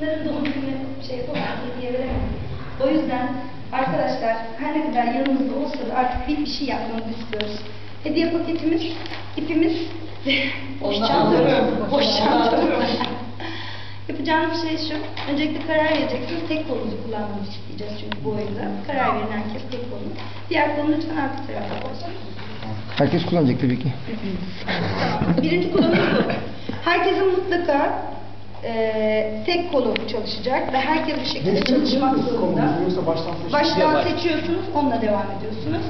Çınar'ın doğum günü şey yapamam, hediye veremem. O yüzden arkadaşlar her ne kadar yanımızda olsa da artık bir, bir şey yapmamızı istiyoruz. Hediye paketimiz, ipimiz, boş çanta, boş çanta. Yapacağınız şey şu, öncelikle karar vereceksiniz, tek kolunuzu kullanmanızı isteyeceğiz çünkü bu oyunda. Karar verin herkes tek kolunu. Diğer kolunu lütfen arka tarafa koysun. Herkes kullanacak tabii ki. Birinci kullanımız bu. Herkesin mutlaka eee, tek kolu çalışacak ve herkes bir şekilde çalışmak zorunda. Baştan seçiyorsunuz, onunla devam ediyorsunuz.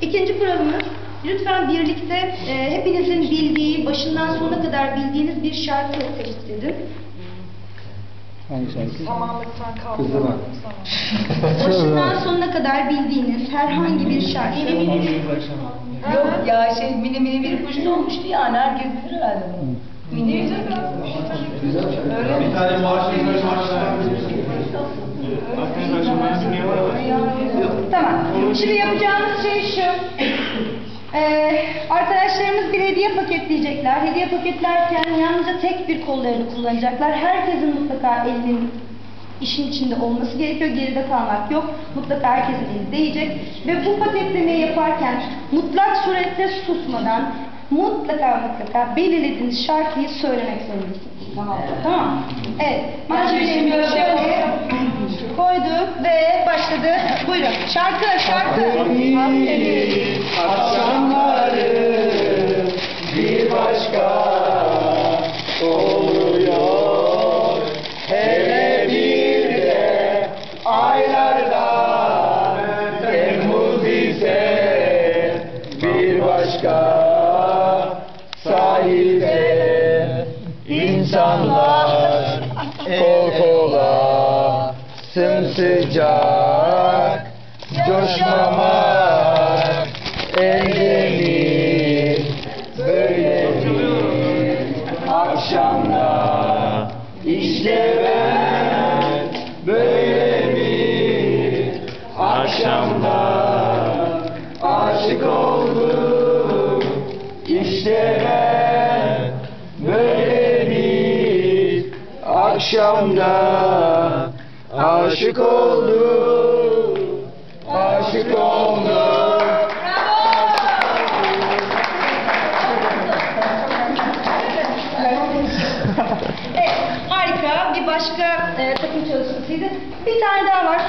İkinci kuralımız, lütfen birlikte eee, hepinizin bildiği, başından sonuna kadar bildiğiniz bir şarkı tespit edin. Hangi şarkı? Samanlıktan sana. Başından sonuna kadar bildiğiniz herhangi bir şarkı. Yok ya şey mini mini bir kuş olmuştu yani herkes bilir herhalde bunu. Mini Bir tane maaşlı maaşlı Tamam. Şimdi yapacağımız şey şu. Ee, arkadaşlarımız bir hediye paketleyecekler. Hediye paketlerken yalnızca tek bir kollarını kullanacaklar. Herkesin mutlaka elinin işin içinde olması gerekiyor. Geride kalmak yok. Mutlaka herkesin eli değecek. Ve bu paketlemeyi yaparken mutlak surette susmadan mutlaka mutlaka belirlediğiniz şarkıyı söylemek zorundasınız. Tamam. Tamam. Evet. Malzemelerimizi şöyle koyduk ve başladı. Buyurun. Şarkı, şarkı. Akşamları sahilde insanlar kol kola coşmamak elde böyle bir akşamda işte ben böyle bir akşamda aşık oldum akşamda aşık oldum aşık oldum Evet, harika. Bir başka e, takım çalışmasıydı. Bir tane daha var.